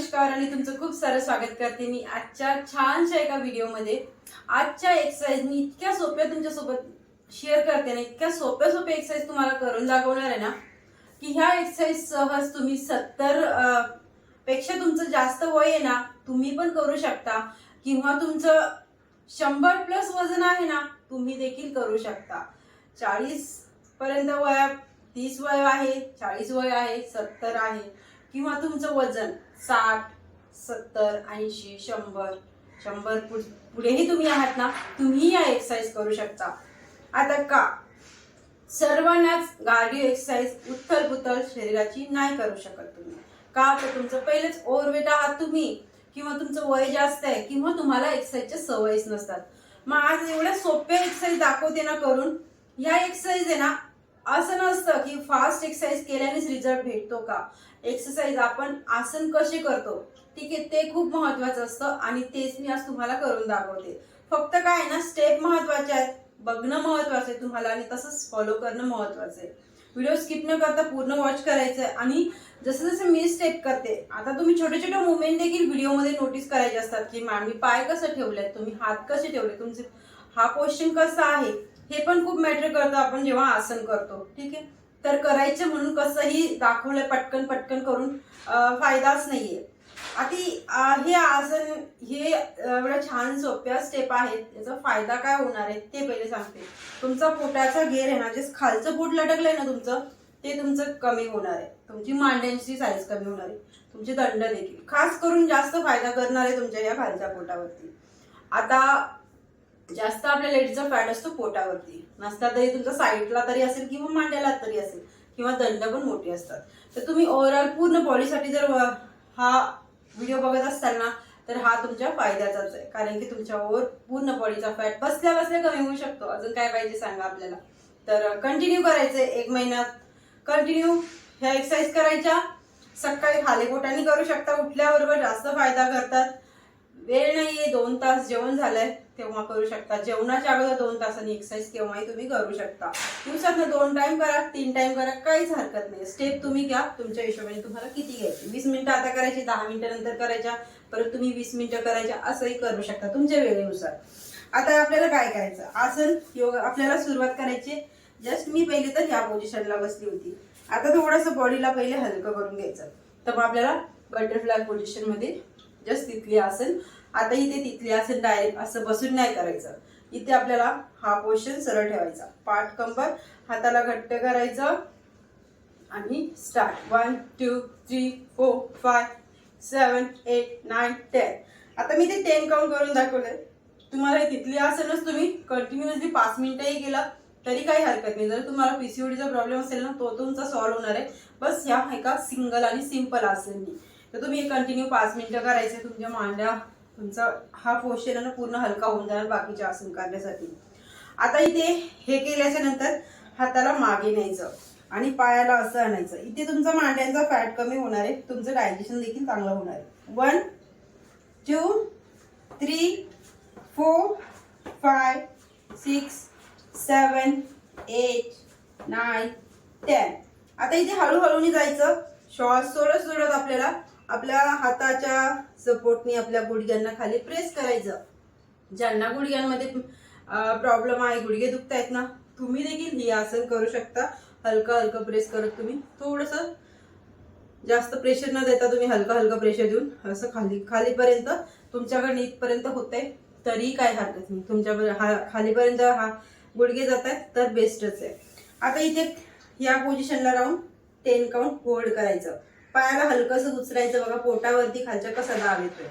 नमस्कार आणि तुमचं खूप सारं स्वागत करते मी आजच्या छानशा एका व्हिडिओमध्ये. आजच्या एक्सरसाइज मी इतक्या सोप्या तुमच्यासोबत शेअर करते ना इतक्या सोप्या सोप्या एक्सरसाइज तुम्हाला करून दाखवणार आहे ना की ह्या एक्सरसाइज सहज तुम्ही सत्तरपेक्षा तुमचं जास्त वय आहे ना तुम्ही पण करू शकता. किंवा तुमचं शंभर प्लस वजन आहे ना तुम्ही देखील करू शकता. चाळीस पर्यंत वय तीस वय आहे चाळीस वय आहे सत्तर आहे. किंवा तुमचं वजन साठ सत्तर ऐंशी शंभर शंभर पुढेही तुम्ही आहात ना तुम्ही या एक्सरसाइज करू शकता. आता का? सर्वांनाच गाडी एक्सरसाइज उथल पुथल शरीराची नाही करू शकत तुम्ही. का तर तुमचं पहिलेच ओव्हरवेट आहात तुम्ही किंवा तुमचं वय जास्त आहे किंवा तुम्हाला एक्सरसाइजच्या सवयीच नसतात. मग आज एवढ्या सोप्या एक्सरसाइज दाखवते ना करून या एक्सरसाइज आहे ना असं नसतं की फास्ट एक्सरसाइज केल्यानेच रिझल्ट भेटतो का? एक्सरसाइज आपण आसन कसे करतो ठीक आहे ते खूप महत्वाचं असतं आणि तेच मी आज तुम्हाला करून दाखवते. फक्त काय ना स्टेप महत्त्वाचे आहेत बघणं महत्वाचं आहे तुम्हाला आणि तसंच फॉलो करणं महत्वाचं आहे. व्हिडिओ स्किप न करता पूर्ण वॉच करायचं आहे आणि जसं जसं मी स्टेप करते आता तुम्ही छोटे छोटे मुवमेंट देखील व्हिडिओमध्ये नोटीस करायचे असतात की मॅम मी पाय कसं ठेवलेत तुम्ही हात कसे ठेवले तुमचे हा क्वेश्चन कसा आहे हे पण खूप मॅटर करतं आपण जेव्हा आसन करतो ठीक आहे? तर करायचे म्हणून कसंही दाखवलं पटकन पटकन करून फायदाच नाहीये. आधी हे आसन हे एवढ्या छान सोप्या स्टेप आहेत. याचा फायदा काय होणार आहे ते पहिले सांगते. तुमचा पोटाचा घेर आहे ना जे खालचं पोट लटकलंय ना तुमचं ते तुमचं कमी होणार आहे. तुमची मांड्यांची साईज कमी होणार आहे. तुमचे दंड देखील. खास करून जास्त फायदा करणार आहे तुमच्या या खालच्या पोटावरती. आता जास्त आपल्या लेडीजचा फॅट असतो पोटावरती. नसता तरी तुमचा साईडला तरी असेल किंवा मांड्याला तरी असेल किंवा दंड पण मोठे असतात. तर तुम्ही ओव्हरऑल पूर्ण बॉडीसाठी जर व- हा व्हिडिओ बघत असाल ना तर हा तुमच्या फायद्याचाच आहे. कारण की तुमच्यावर पूर्ण बॉडीचा फॅट बसल्या बसल्या कमी होऊ शकतो. अजून काय पाहिजे सांगा आपल्याला? तर कंटिन्यू करायचं एक महिन्यात कंटिन्यू ह्या एक्सरसाइज करायच्या. सकाळी खाली करू शकता. उठल्याबरोबर जास्त फायदा करतात. वेळ नाहीये. दोन तास जेवण झालंय. तेव्हा करू शकता. जेवणाच्या अगोदर दोन तासांनी एक्सरसाइज केव्हाही तुम्ही करू शकता. दिवसातनं दोन टाइम करा तीन टाइम करा काहीच हरकत नाही. स्टेप तुम्ही घ्या तुमच्या हिशोबाने तुम्हाला किती घ्यायची. वीस मिनिटं आता करायची दहा मिनिटं नंतर करायच्या परत तुम्ही वीस मिनिटं करायच्या असंही करू शकता तुमच्या वेळेनुसार. आता आपल्याला काय करायचं? आसन योग आपल्याला सुरुवात करायची. जस्ट मी पहिले तर ह्या पोझिशनला बसली होती. आता थोडंसं बॉडीला पहिले हलकं करून घ्यायचं. तर मग आपल्याला बटरफ्लाय पोझिशनमध्ये जस्ट तिथली आसन आता इथे तिथली असेल डायरेक्ट असं बसून नाही करायचं. इथे आपल्याला हा पोर्शन सरळ ठेवायचा. पाठ कंबर हाताला घट्ट करायचं. आणि start one two three four five seven eight nine ten आता मी ते टेन काउंट करून दाखवलंय. तुम्हाला तिथली आसनच तुम्ही. कंटिन्युअसली पाच मिनिटंही केलं तरी काही हरकत नाही. जर तुम्हाला पीसीओडीचा प्रॉब्लेम असेल ना तो तुमचा सॉल्व्ह होणार आहे. बस ह्या एका सिंगल आणि सिंपल आसननी तर तुम्ही कंटिन्यू पाच मिनिटं करायचे. तुमच्या मांड्या तुमचा हा पोर्शन आहे ना पूर्ण हलका होऊन जाणार बाकीचे आसन करण्यासाठी आता इथे हे केल्याच्यानंतर हाताला मागे न्यायचं आणि पायाला असं आणायचं. इथे तुमचा मांड्यांचा फॅट कमी होणार आहे. तुमचं डायजेशन देखील चांगलं होणार आहे. One two three four five six seven eight nine ten आता इथे हळूहळूने जायचं. श्वास सोडत सोडत आपल्याला आपल्या हाताच्या सपोर्टनी आपल्या गुडघ्यांना खाली प्रेस करायचं. ज्यांना गुडघ्यांमध्ये प्रॉब्लेम आहे गुडघे दुखतायत ना तुम्ही देखील हे आसन करू शकता. हलकं हलकं प्रेस करत तुम्ही. थोडस जास्त प्रेशर न देता तुम्ही हलकं हलकं प्रेशर देऊन असं खाली खालीपर्यंत तुमच्याकडे इथपर्यंत होते तरी काय हरकत नाही. तुमच्या हा खालीपर्यंत हा गुडघे जात आहेत तर बेस्टच आहे. आता इथे या पोझिशनला राहून टेन काउंट होल्ड करायचं. पायाला हलकंसं उचलायचं बघा पोटावरती खालच्या कसा दाब येतोय.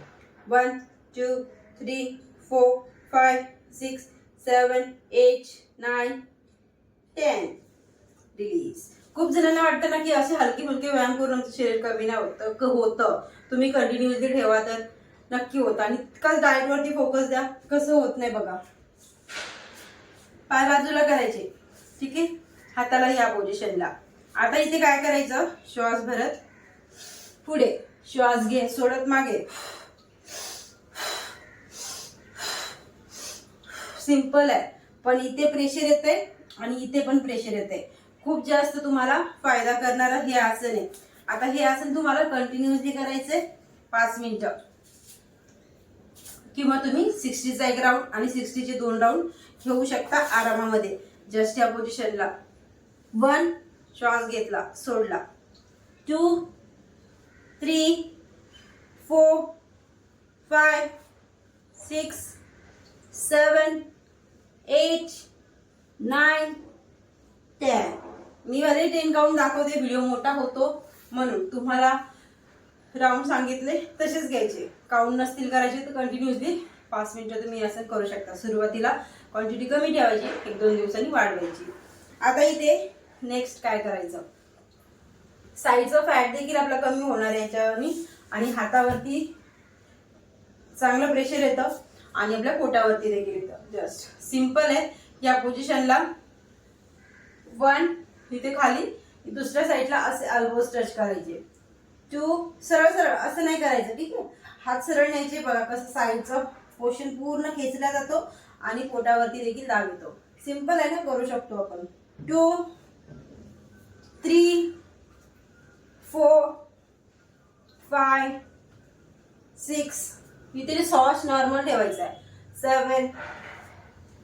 One two three four five six seven eight nine ten release खूप जणांना वाटतं ना की असे हलके फुलके व्यायाम करून आमचं शरीर कमी नाही होतं होतं. तुम्ही कंटिन्युअसली ठेवा तर नक्की होतं. आणि इतकंच डाएटवरती फोकस द्या कसं होत नाही बघा. पाय बाजूला करायचे ठीक आहे? हाताला या पोझिशनला आता इथे काय करायचं? श्वास भरत. पुढे. श्वास घे सोडत मागे. सिंपल आहे. पण इथे प्रेशर येते आणि इथे पण प्रेशर येते खूप जास्त तुम्हाला फायदा करणारं हे आसन आहे. आता हे आसन तुम्हाला कंटिन्युअसली करायचंय पाच मिनिटं. किंवा तुम्ही सिक्स्टीचा एक राऊंड आणि सिक्स्टीचे दोन राऊंड घेऊ शकता आरामामध्ये. जस्ट या पोझिशनला वन श्वास घेतला सोडला. Two three four five six seven eight nine ten. मी वाले टेन काउंट दाखवते व्हिडिओ मोठा होतो म्हणून. तुम्हाला राऊंड सांगितले तसेच घ्यायचे. काउंट नसतील करायचे तर कंटिन्युअसली पाच मिनिटं तुम्ही असं करू शकता. सुरुवातीला क्वांटिटी कमी ठेवायची एक दोन दिवसांनी वाढवायची. आता इथे नेक्स्ट काय करायचं? साईडचं फॅट देखील आपला कमी होणार याच्यावरनी. याच्यावर आणि हातावरती चांगलं प्रेशर येतं. आणि आपल्या पोटावरती देखील येतं. जस्ट सिंपल आहे. या पोझिशनला वन इथे खाली. दुसऱ्या साईडला असे अल्बोज टच करायचे. टू सरळ सरळ. असं नाही करायचं ठीक आहे? हात सरळ न्यायचे. बघा कसं साईडचं पोशन पूर्ण खेचला जातो आणि पोटावरती देखील दाब येतो. सिंपल आहे ना? करू शकतो आपण. Two three four five six. इथे सॉस नॉर्मल ठेवायचा आहे. Seven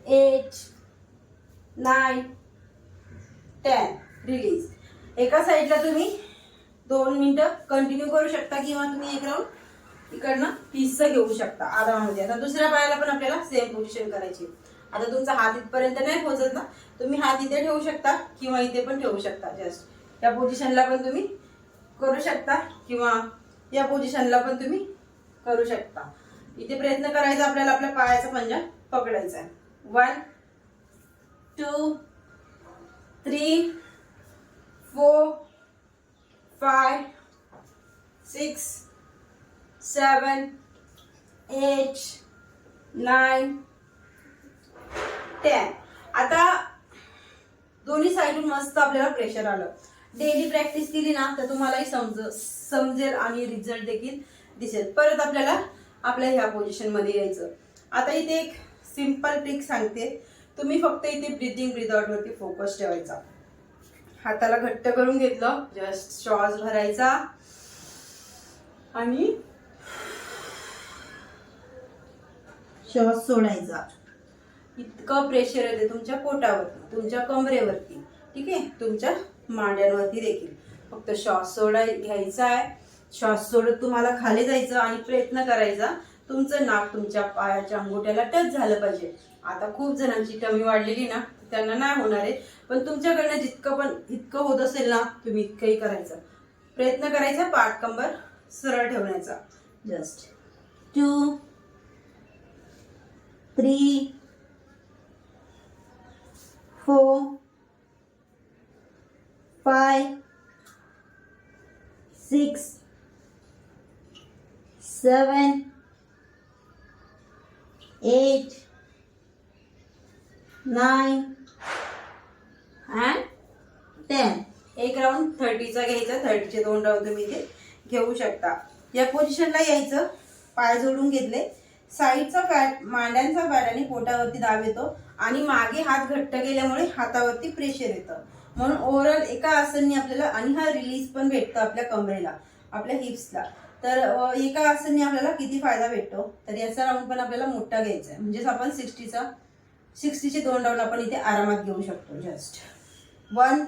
eight nine ten. Release. एका साईडला तुम्ही दोन मिनटं कंटिन्यू करू शकता किंवा तुम्ही एक राऊंड इकडनं तीसचं घेऊ शकता. आरामामध्ये म्हणजे. आता दुसऱ्या पायाला पण आपल्याला सेम पोझिशन करायची आता तुमचा हात इथपर्यंत नाही पोहोचत ना. तुम्ही हात इथे ठेवू शकता किंवा इथे पण ठेवू शकता. जस्ट या पोझिशनला पण तुम्ही करू शकता किंवा या पोझिशनला पण तुम्ही करू शकता. इथे प्रयत्न करायचा आपल्याला आपल्या पायाचा पंजा पकडायचा आहे. One two three four five six seven eight nine ten आता दोन्ही साईडून मस्त आपल्याला प्रेशर आलं. डेली प्रॅक्टिस केली ना तर तुम्हालाही समज समजेल आणि रिझल्ट देखील दिसेल. परत आपल्याला आपल्या ह्या पोझिशनमध्ये यायचं. आता इथे एक सिंपल ट्रिक सांगते. तुम्ही फक्त इथे ब्रिदिंग ब्रिदआउटवरती फोकस ठेवायचा. हाताला घट्ट करून घेतलं. जस्ट श्वास भरायचा. आणि श्वास सोडायचा. इतकं प्रेशर येते तुमच्या पोटावरती तुमच्या कमरेवरती. ठीक आहे? तुमच्या मांड्यांवरती देखील. फक्त श्वास सोडाय घ्यायचा आहे. श्वास सोडत तुम्हाला खाली जायचं आणि प्रयत्न करायचा. तुमचं नाक तुमच्या पायाच्या अंगोट्याला टच झालं पाहिजे. आता खूप जणांची कमी वाढलेली ना त्यांना नाही होणार आहे. पण तुमच्याकडनं जितकं पण इतकं होत असेल ना तुम्ही इतकंही करायचं. प्रयत्न करायचा पाठ कंबर सरळ ठेवण्याचा. Just two three four five, six seven eight nine and ten एक राऊंड थर्टीचा घ्यायचा. थर्टीचे दोन राऊंड तुम्ही इथे घेऊ शकता. या पोझिशनला यायचं. पाय जोडून घेतले. साईडचा फॅट मांड्यांचा फॅट आणि पोटावरती दाब येतो. आणि मागे हात घट्ट केल्यामुळे हातावरती प्रेशर येतं. म्हणून ओव्हरऑल एका आसननी आपल्याला आणि हा रिलीज पण भेटतो आपल्या कमरेला आपल्या हिप्सला तर एका आसननी आपल्याला किती फायदा भेटतो? तर याचा राऊंड पण आपल्याला मोठा घ्यायचा आहे. म्हणजेच आपण सिक्स्टीचा सिक्स्टीचे दोन राऊंड आपण इथे आरामात घेऊ शकतो जस्ट वन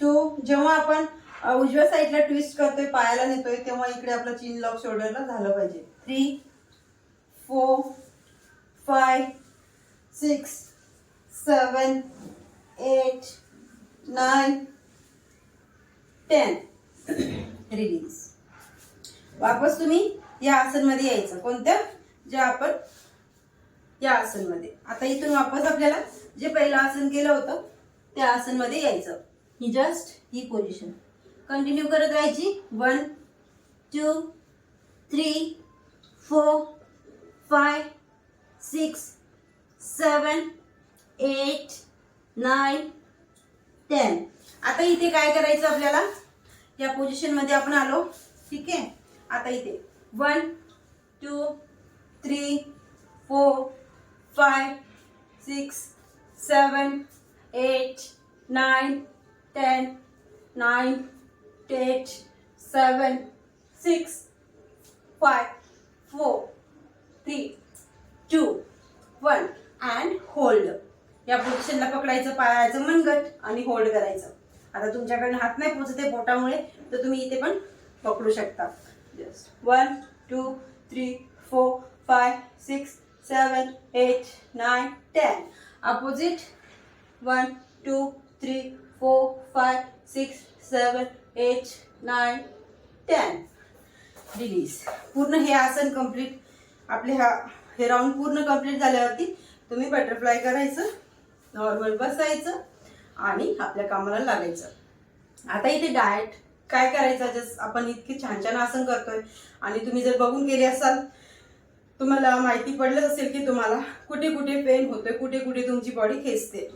टू जेव्हा आपण उजव्या साईडला ट्विस्ट करतोय पायाला नेतोय तेव्हा इकडे आपलं चिन लॉक शोल्डरला झालं पाहिजे. Three four five six seven eight nine ten release वापस तुम्ही या आसनमध्ये यायचं. कोणत्या? जे आपण या आसनमध्ये. आता इथून वापस आपल्याला जे पहिलं आसन केलं होतं त्या आसनमध्ये यायचं. ही जस्ट ही पोझिशन कंटिन्यू करत राहायची. One two three four five six seven eight nine ten आता इथे काय करायचं आपल्याला? या पोझिशनमध्ये आपण आलो. ठीक आहे? आता इथे. One two three four five six seven eight nine ten nine eight seven six five four three two one and hold या पोझिशनला पकडायचं पायाचं मनगट आणि होल्ड करायचं. आता तुमच्याकडे हात नाही पोचत आहे पोटामुळे तर तुम्ही इथे पण पकडू शकता. Just one two three four five six seven eight nine ten opposite one two three four five six seven eight nine ten release पूर्ण हे आसन कंप्लीट आपले हा हे राऊंड पूर्ण कंप्लीट झाल्यावरती तुम्ही बटरफ्लाय करायचं. नॉर्मल बसायचं आणि आपल्या कामाला लागायचं. आता इथे डाएट काय करायचं? जस आपण इतके छान छान आसन करतोय आणि तुम्ही जर बघून गेले असाल तुम्हाला माहिती पडलंच असेल की तुम्हाला कुठे कुठे पेन होतोय कुठे कुठे तुमची बॉडी खेचते.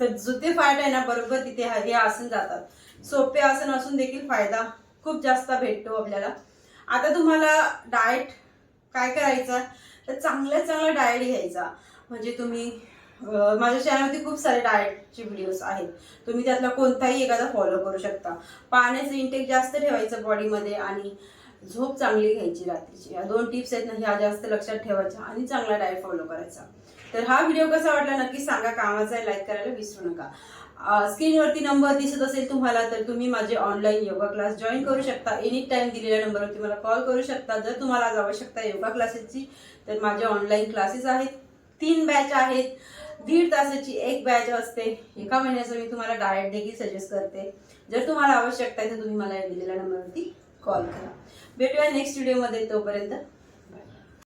तर जुते फॅट आहे ना बरोबर तिथे हे आसन जातात. सोपे आसन असून देखील फायदा खूप जास्त भेटतो आपल्याला. आता तुम्हाला डाएट काय करायचा? तर चांगल्या चांगला डाएट घ्यायचा. म्हणजे तुम्ही माझ्या चॅनलवरती खूप सारे डाएटचे व्हिडिओज आहेत. तुम्ही त्यातला कोणताही एखादा फॉलो करू शकता. पाण्याचं इंटेक जास्त ठेवायचं बॉडीमध्ये आणि झोप चांगली घ्यायची रात्रीची. या दोन टिप्स आहेत ना ह्या जास्त लक्षात ठेवायच्या आणि चांगला डाएट फॉलो करायचा. तर हा व्हिडिओ कसा वाटला नक्की सांगा कामाचा लाईक करायला विसरू नका. स्क्रीनवरती नंबर दिसत असेल तुम्हाला तर तुम्ही माझे ऑनलाईन योगा क्लास जॉईन करू शकता. एनी टाइम दिलेल्या नंबरवरती मला कॉल करू शकता. जर तुम्हाला आज आवश्यकता योगा क्लासेसची तर माझे ऑनलाईन क्लासेस आहेत. तीन बॅच आहेत. दीड तासाची एक बॅच असते. एका महिन्याचं मी तुम्हाला डाएट देखील सजेस्ट करते. जर तुम्हाला आवश्यकता आहे तर तुम्ही मला या दिलेल्या नंबरवरती कॉल करा. भेटूया नेक्स्ट व्हिडिओमध्ये तोपर्यंत.